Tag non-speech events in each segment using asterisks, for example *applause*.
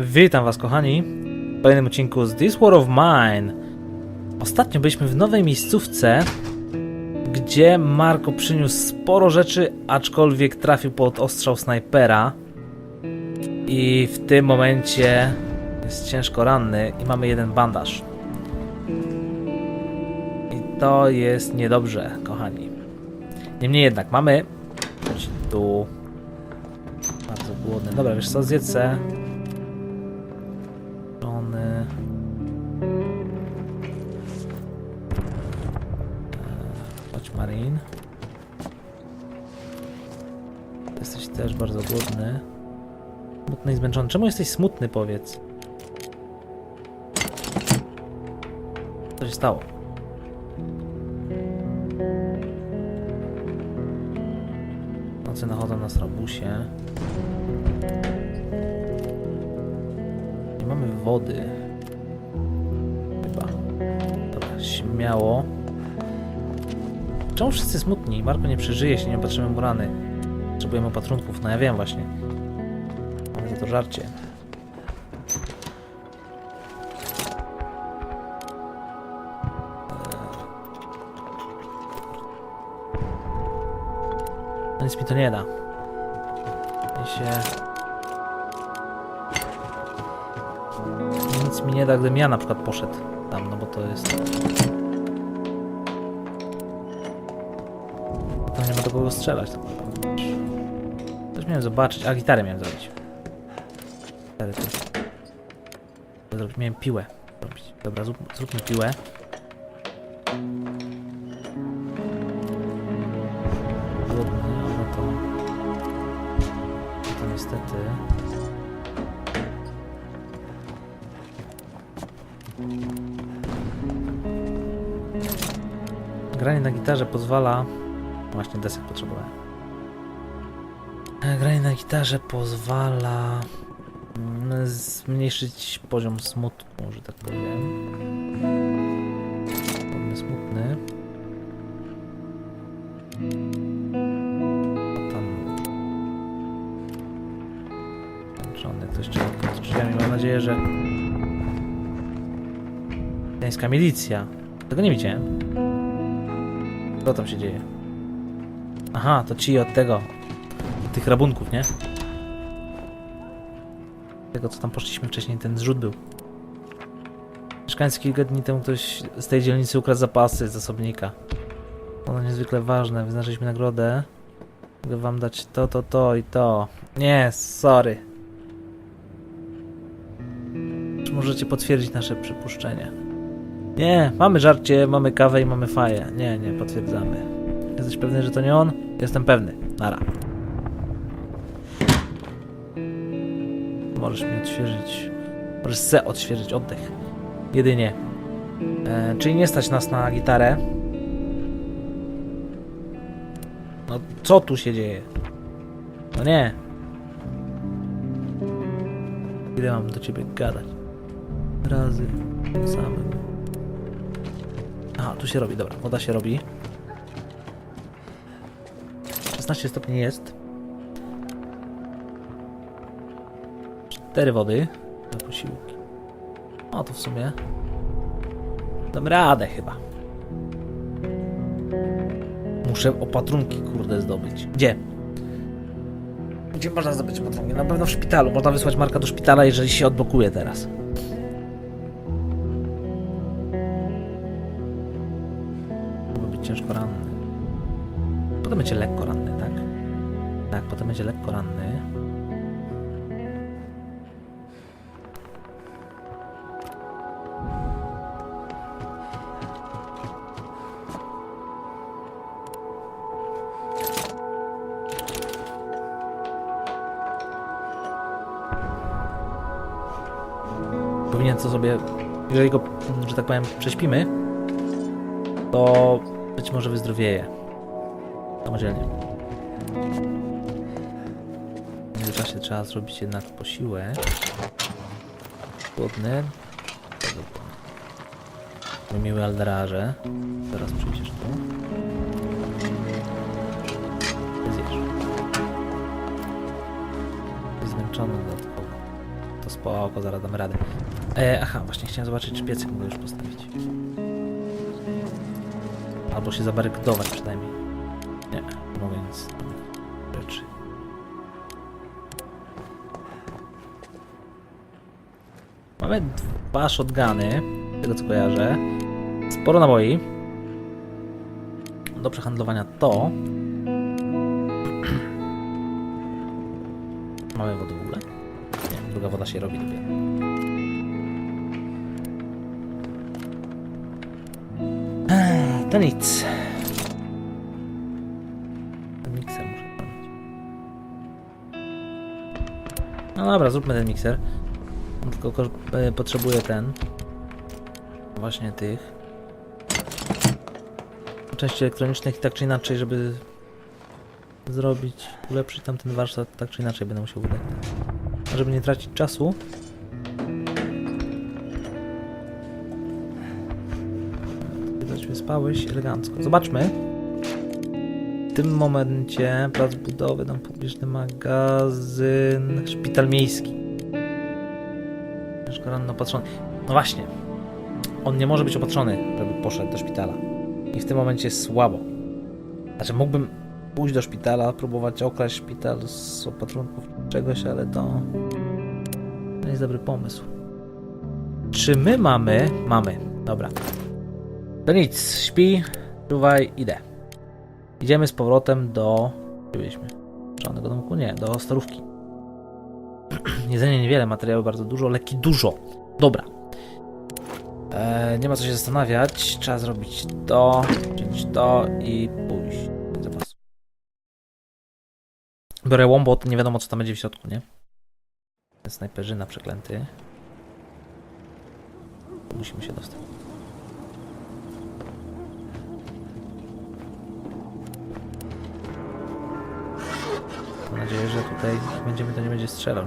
Witam was kochani w kolejnym odcinku z This War of Mine. Ostatnio byliśmy w nowej miejscówce, gdzie Marko przyniósł sporo rzeczy, aczkolwiek trafił pod ostrzał snajpera. I w tym momencie jest ciężko ranny i mamy jeden bandaż. I to jest niedobrze, kochani. Niemniej jednak mamy tu bardzo głodny. Dobra, wiesz co, zjedz bardzo głodny. Smutny i zmęczony. Czemu jesteś smutny, powiedz? Co się stało? Nocy nachodzą nas rabusie. Nie mamy wody. Chyba. Dobra, śmiało. Czemu wszyscy smutni? Marko nie przeżyje, jeśli nie opatrzymy mu rany. Potrzebujemy opatrunków. No ja wiem właśnie. Za to żarcie. No nic mi to nie da. Ja się... Nic mi nie da, gdybym ja na przykład poszedł tam, no bo to jest... Do kogo strzelać. Też miałem zobaczyć, a gitarę miałem zrobić. Gitarę tu. Zrobić, miałem piłę. Dobra, zrób, zróbmy piłę. Głodny, no to... no To niestety... Granie na gitarze pozwala... Właśnie desek potrzebowałem. E, Granie na gitarze pozwala mm, zmniejszyć poziom smutku, że tak powiem. Podobny smutny. To jeszcze pod drzwiami. Mam nadzieję, że... Gdańska milicja. Tego nie widziałem. Co tam się dzieje? Aha, to ci od tego. Od tych rabunków, nie? Tego, co tam poszliśmy wcześniej, ten zrzut był. Mieszkańcy kilka dni temu ktoś z tej dzielnicy ukradł zapasy z osobnika. Ono niezwykle ważne. Wyznaczyliśmy nagrodę. Mogę wam dać to, to, to i to. Nie, sorry. Czy możecie potwierdzić nasze przypuszczenie? Nie, mamy żarcie, mamy kawę i mamy faję. Nie, nie, potwierdzamy. Jesteś pewny, że to nie on? Jestem pewny. Nara. Możesz mi odświeżyć. Możesz se odświeżyć oddech. Jedynie. E, czyli nie stać nas na gitarę. No co tu się dzieje? No nie. Ile mam do ciebie gadać? Razy samym. Aha, tu się robi, dobra, woda się robi. 16 stopni jest. Cztery wody na posiłki. O, to w sumie. Dam radę chyba. Muszę opatrunki, kurde, zdobyć. Gdzie? Gdzie można zdobyć opatrunki? Na pewno w szpitalu. Można wysłać Marka do szpitala, jeżeli się odblokuje teraz. Powinien co sobie, jeżeli go, że tak powiem, prześpimy, to być może wyzdrowieje. Samodzielnie. W międzyczasie trzeba zrobić jednak posiłek. Głodny. Miły Alderarze. Zaraz przyjdziesz tu. Zmęczony dodatkowo. to spoko, zaraz damy radę. E, aha, właśnie chciałem zobaczyć, czy piecyk mogę już postawić. Albo się zabarykadować przynajmniej. Nie, mogę nic rzeczy. Mamy dwa shotguny, z tego co kojarzę. Sporo naboi. Do przehandlowania to. *clears throat* Mamy wodę w ogóle? Nie, druga woda się robi dopiero. To nic. Ten mikser muszę zrobić. No dobra, zróbmy ten mikser. Tylko ko- e, potrzebuję ten. Właśnie tych. Części elektronicznych i tak czy inaczej, żeby zrobić, ulepszyć tamten warsztat, tak czy inaczej będę musiał wydać. A żeby nie tracić czasu. Wyspałeś elegancko. Zobaczmy. W tym momencie plac budowy, dom publiczny, magazyn, szpital miejski. Ciężko ranno opatrzony. No właśnie. On nie może być opatrzony, żeby poszedł do szpitala. I w tym momencie jest słabo. Znaczy mógłbym pójść do szpitala, próbować okraść szpital z opatrunków czegoś, ale to... To nie jest dobry pomysł. Czy my mamy? Mamy. Dobra. To nic. Śpi, czuwaj, idę. Idziemy z powrotem do... Gdzie byliśmy? Żadnego domku? Nie, do starówki. *clears throat* Jedzenie niewiele, materiały bardzo dużo, leki dużo. Dobra. E, nie ma co się zastanawiać. Trzeba zrobić to, wziąć to i pójść. Biorę łombo, to nie wiadomo co tam będzie w środku, nie? Snajperzyna przeklęty. Musimy się dostać. Mam nadzieję, że tutaj będziemy, to nie będzie strzelał.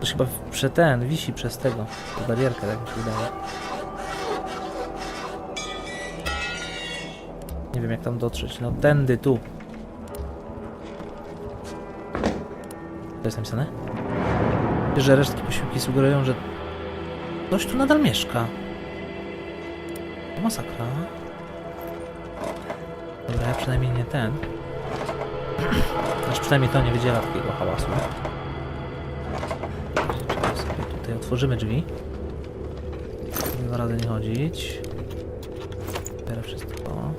To chyba prze ten, wisi przez tego, tę barierkę, tak mi się wydaje. Nie wiem jak tam dotrzeć. No tędy, tu. To jest napisane? Że resztki posiłki sugerują, że ktoś tu nadal mieszka. Masakra. Dobra, ja przynajmniej nie ten. Aż przynajmniej to nie wydziela takiego hałasu. Sobie tutaj otworzymy drzwi. Dwa razy nie chodzić. Biorę wszystko.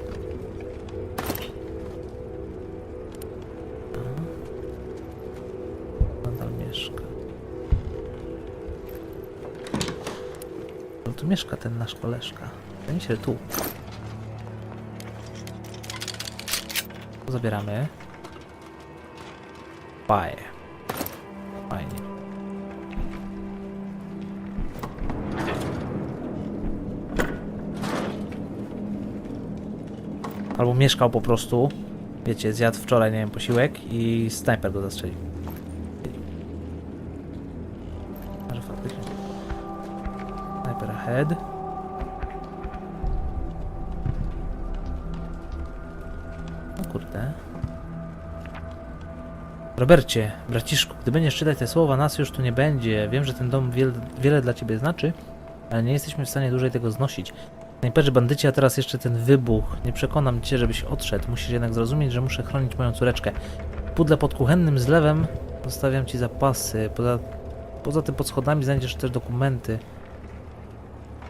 Nadal mieszka. No tu mieszka ten nasz koleżka. Wydaje mi się, że tu. Zabieramy. Paje. Fajnie. Albo mieszkał po prostu. Wiecie, zjadł wczoraj, nie wiem, posiłek i snajper go zastrzelił. Może faktycznie. Sniper ahead. O kurde. Robercie, braciszku, gdy będziesz czytać te słowa, nas już tu nie będzie. Wiem, że ten dom wiele, wiele dla ciebie znaczy, ale nie jesteśmy w stanie dłużej tego znosić. Snajperzy, bandyci, a teraz jeszcze ten wybuch. Nie przekonam cię, żebyś odszedł. Musisz jednak zrozumieć, że muszę chronić moją córeczkę. W pudle pod kuchennym zlewem zostawiam ci zapasy. Poza, poza tym pod schodami znajdziesz też dokumenty.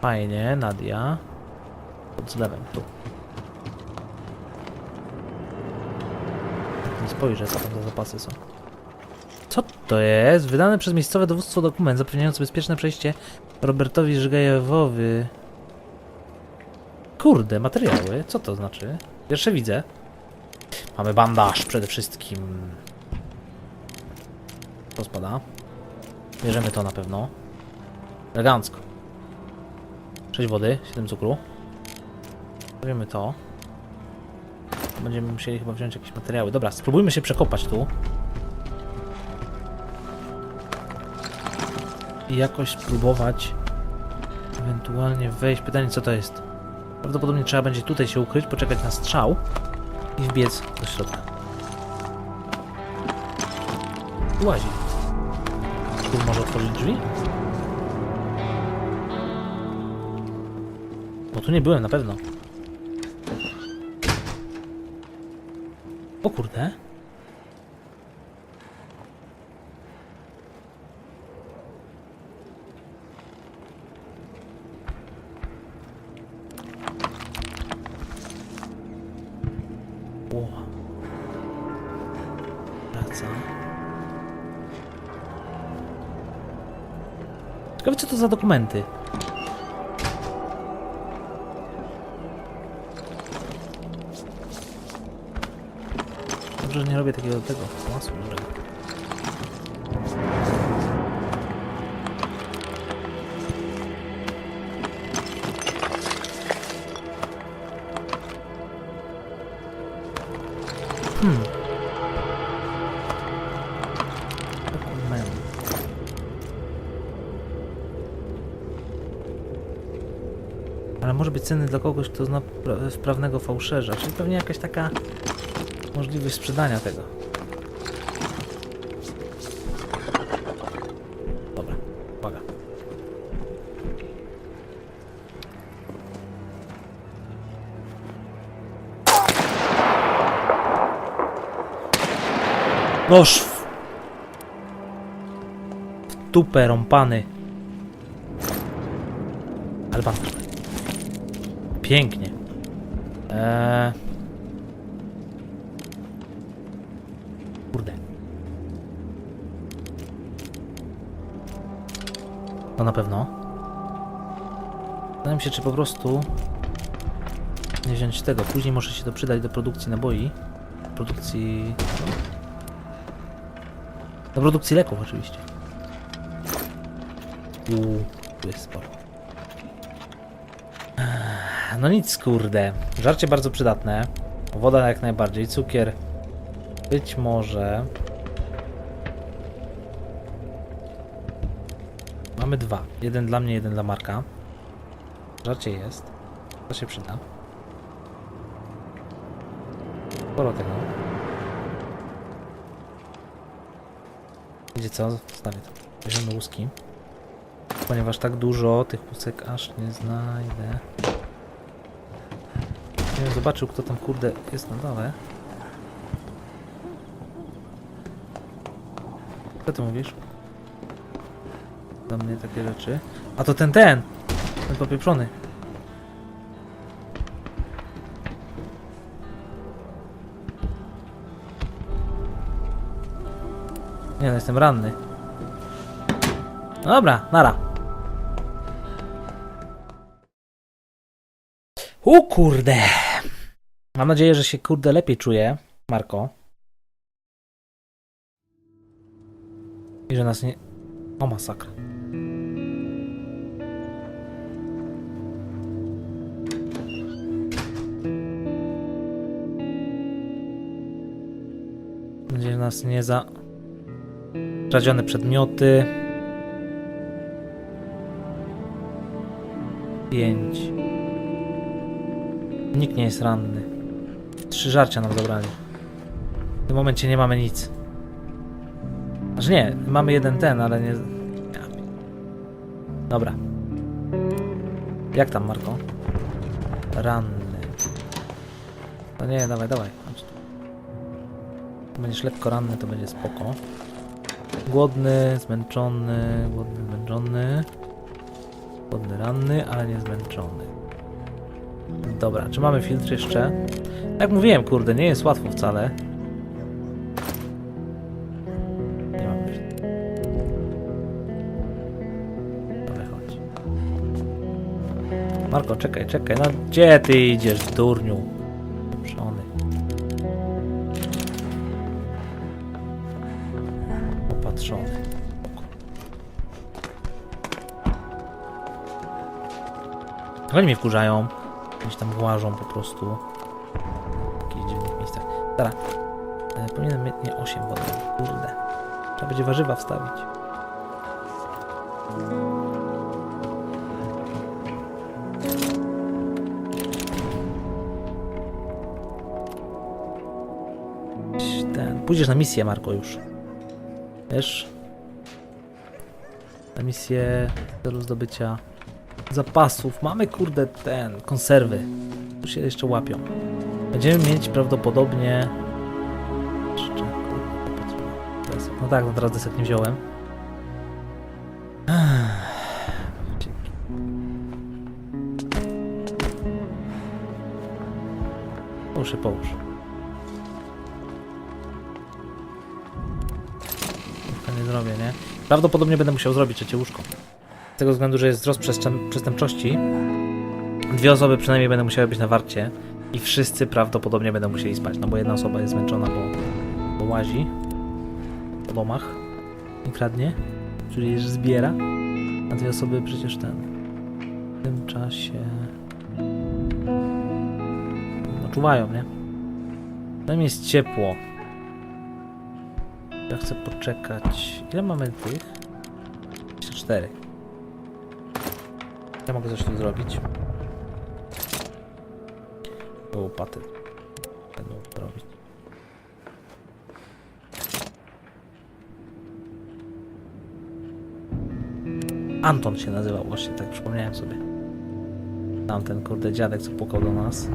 Fajnie, Nadia. Pod zlewem, tu. Tak Nie spojrzę, co tam za zapasy są. Co to jest? Wydany przez miejscowe dowództwo dokument zapewniający bezpieczne przejście Robertowi Żgajewowi. Kurde, materiały. Co to znaczy? Pierwsze widzę. Mamy bandaż przede wszystkim. To spada. Bierzemy to na pewno. Elegancko. 6 wody, 7 cukru. Weźmiemy to. Będziemy musieli chyba wziąć jakieś materiały. Dobra, spróbujmy się przekopać tu. I jakoś spróbować ewentualnie wejść. Pytanie co to jest? Prawdopodobnie trzeba będzie tutaj się ukryć, poczekać na strzał i wbiec do środka. Łazi. Tu może otworzyć. drzwi? Bo tu nie byłem na pewno. O kurde. Praca. Ciekawe co to za dokumenty. Dobrze, że nie robię takiego tego hałasu dużego. Hmm. Dokument. Może być cenny dla kogoś, kto zna pra- wprawnego fałszerza, czyli pewnie jakaś taka możliwość sprzedania tego. Dobra, uwaga. Noż! w- Tupę rąpany. Ale pan. Pięknie. Eee... To na pewno. Zastanawiam się, czy po prostu nie wziąć tego. Później może się to przydać do produkcji naboi. Produkcji... Do produkcji leków oczywiście. Uuu, tu jest sporo. No nic, kurde. Żarcie bardzo przydatne. Woda jak najbardziej. Cukier być może. Mamy dwa. Jeden dla mnie, jeden dla Marka. Żarcie jest. To się przyda. Sporo tego. Wiecie co? Zostawię to. Bierzemy łuski. Ponieważ tak dużo tych łusek aż nie znajdę. Nie wiem, zobaczył kto tam kurde jest na dole. Co ty mówisz? Do mnie takie rzeczy. A to ten, ten! Ten popieprzony. Nie no, jestem ranny. No dobra, nara. U kurde. Mam nadzieję, że się kurde lepiej czuję, Marko. I że nas nie... O masakra. Że nas nie za... Kradzione przedmioty. Pięć. Nikt nie jest ranny. Trzy żarcia nam zabrali. W tym momencie nie mamy nic. Znaczy nie, mamy jeden ten, ale nie... Dobra. Jak tam, Marko? Ranny. No nie, dawaj, dawaj. Będziesz lekko ranny, to będzie spoko. Głodny, zmęczony, głodny, zmęczony. Głodny, ranny, ale nie zmęczony. Dobra, czy mamy filtr jeszcze? Jak mówiłem, kurde, nie jest łatwo wcale. Nie mamy filtru. Dobra. Marko, czekaj, czekaj. No gdzie ty idziesz, durniu? Opatrzony. Spoko. Oni mnie wkurzają. Gdzieś tam włażą po prostu. W jakichś dziwnych miejscach. Dobra. E, powinienem mieć nie 8 wody. Kurde. Trzeba będzie warzywa wstawić. Ten. Pójdziesz na misję, Marko, już. Wiesz? na misję w celu zdobycia zapasów. Mamy kurde ten, konserwy. Tu się jeszcze łapią. Będziemy mieć prawdopodobnie... No tak, no teraz desek nie wziąłem. Połóż się, połóż. Nie? Prawdopodobnie będę musiał zrobić trzecie łóżko. Z tego względu, że jest wzrost przestęp- przestępczości. Dwie osoby przynajmniej będą musiały być na warcie. I wszyscy prawdopodobnie będą musieli spać, no bo jedna osoba jest zmęczona, bo, bo łazi po domach i kradnie, czyli zbiera, a dwie osoby przecież ten w tym czasie no, czuwają, nie? Tam jest ciepło. Ja chcę poczekać. Ile mamy tych? 24. Ja mogę coś tu zrobić. Łopaty. Będą robić. Anton się nazywał właśnie, tak przypomniałem sobie. Tamten kurde dziadek, co pukał do nas.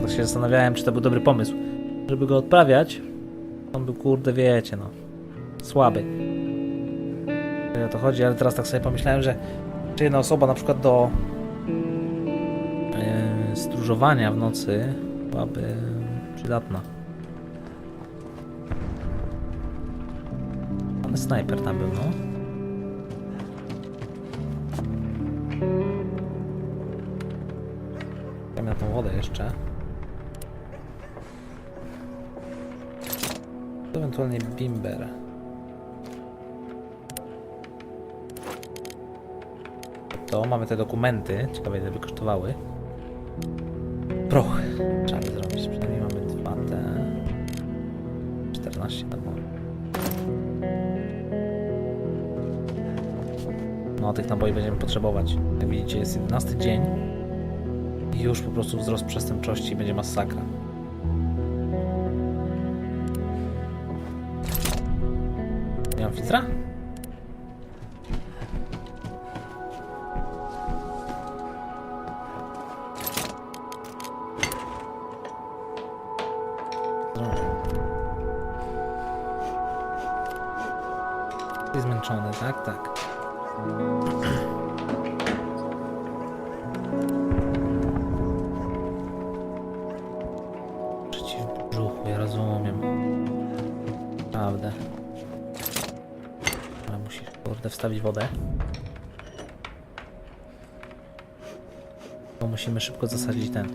Tak się zastanawiałem, czy to był dobry pomysł, żeby go odprawiać. On był kurde, wiecie, no, słaby. O to chodzi, ale teraz tak sobie pomyślałem, że czy jedna osoba na przykład do e, stróżowania w nocy byłaby przydatna. Pan snajper tam był, no. Czekam na tą wodę jeszcze. Ewentualnie bimber. To mamy te dokumenty. Ciekawe ile by kosztowały. Proch. Trzeba zrobić. Przynajmniej mamy dwa te. 14 tak mamy. No tych naboi będziemy potrzebować. Jak widzicie jest 11 dzień. I już po prostu wzrost przestępczości będzie masakra. Nie mam kurde, wstawić wodę. Bo musimy szybko zasadzić ten.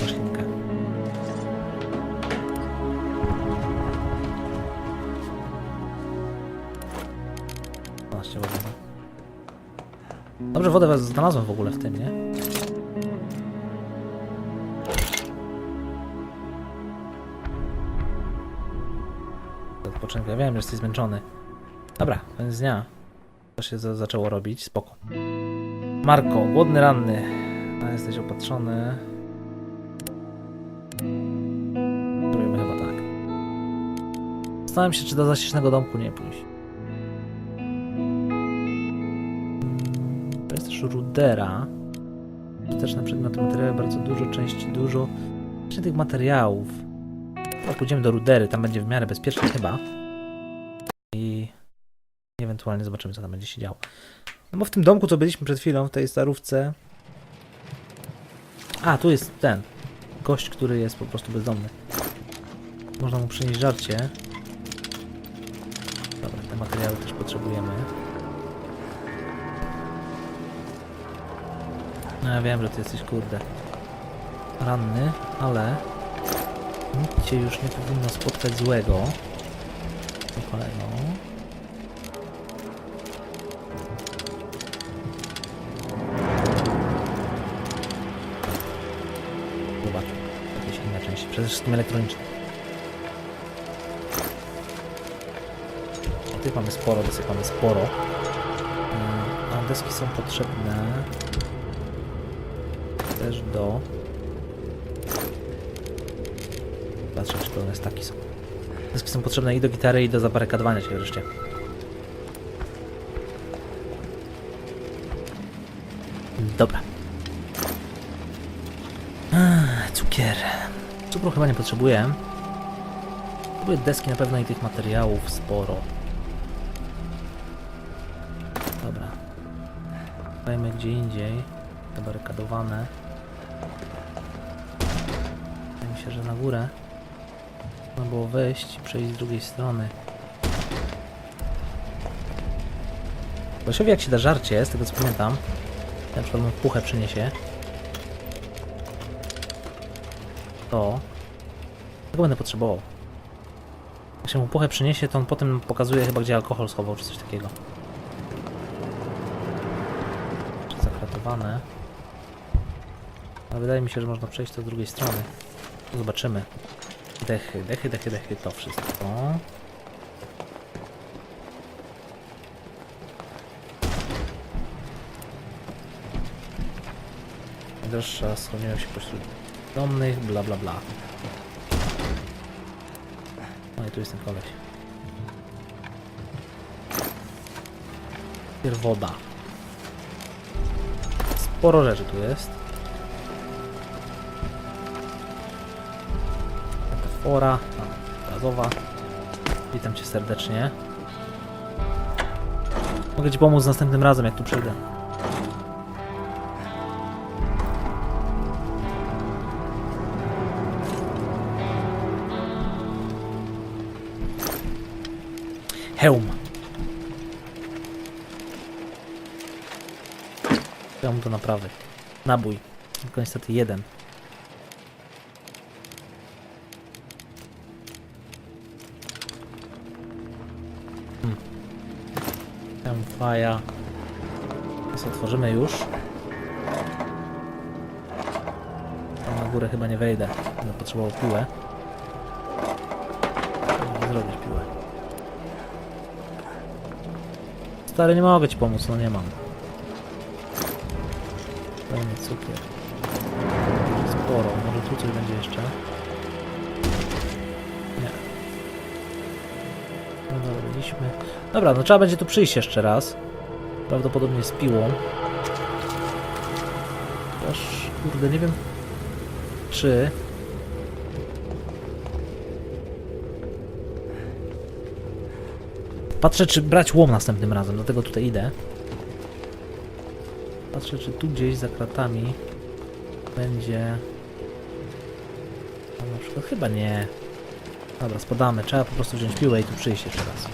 Roślinkę. Właśnie wodę. Dobrze, wodę znalazłem w ogóle w tym, nie? Odpoczynku. Ja wiem, że jesteś zmęczony. Dobra, koniec dnia. To się za zaczęło robić, spoko. Marko, głodny ranny. A jesteś opatrzony. Spróbujmy chyba tak. Zastanawiam się, czy do zacisznego domku nie pójść. To jest też rudera. Też na przedmioty materiały bardzo dużo, części dużo. Właśnie tych materiałów. No, pójdziemy do rudery, tam będzie w miarę bezpiecznie chyba. Ewentualnie zobaczymy, co tam będzie się działo. No bo w tym domku, co byliśmy przed chwilą, w tej starówce. A, tu jest ten. Gość, który jest po prostu bezdomny. Można mu przynieść żarcie. Dobra, te materiały też potrzebujemy. No ja wiem, że ty jesteś kurde ranny, ale nic cię już nie powinno spotkać złego. O z tym elektronicznym. Tutaj mamy sporo, desek mamy sporo. Mm, a deski są potrzebne też do... Patrzę, czy pełne staki są. Deski są potrzebne i do gitary, i do zabarykadowania się wreszcie. Dobra. Cukier. Cukru chyba nie potrzebuję. Potrzebuję deski na pewno i tych materiałów sporo. Dobra. Dajmy gdzie indziej. Zabarykadowane. Wydaje mi się, że na górę można było wejść i przejść z drugiej strony. Właściwie jak się da żarcie, z tego co pamiętam, na przykład puchę przyniesie, to tego będę potrzebował. Jak się mu puchę przyniesie, to on potem pokazuje chyba gdzie alkohol schował, czy coś takiego. Zakratowane. Ale wydaje mi się, że można przejść to z drugiej strony. Zobaczymy. Dechy, dechy, dechy, dechy, to wszystko. Najdroższa schroniła się pośród domnych, bla bla bla. No i tu jest ten koleś. Pierw woda. Sporo rzeczy tu jest. Metafora, gazowa. Witam cię serdecznie. Mogę ci pomóc następnym razem, jak tu przyjdę. Hełm. Hełm do naprawy. Nabój. Tylko niestety jeden. Hmm. Faja. Teraz otworzymy już. Tam na górę chyba nie wejdę. Będę potrzebował piłę. Zrobić piłę. Stary, nie mogę ci pomóc, no nie mam. Pełny cukier. Sporo, może tu coś będzie jeszcze. Nie. No zarobiliśmy. Dobra, no trzeba będzie tu przyjść jeszcze raz. Prawdopodobnie z piłą. Chociaż, kurde, nie wiem czy... Patrzę, czy brać łom następnym razem, dlatego tutaj idę. Patrzę, czy tu gdzieś za kratami będzie... No, na przykład chyba nie. Dobra, spadamy. Trzeba po prostu wziąć piłę i tu przyjść jeszcze raz.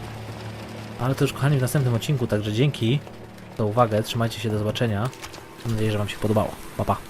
Ale to już kochani w następnym odcinku, także dzięki za uwagę, trzymajcie się, do zobaczenia. Mam nadzieję, że Wam się podobało. Pa, pa.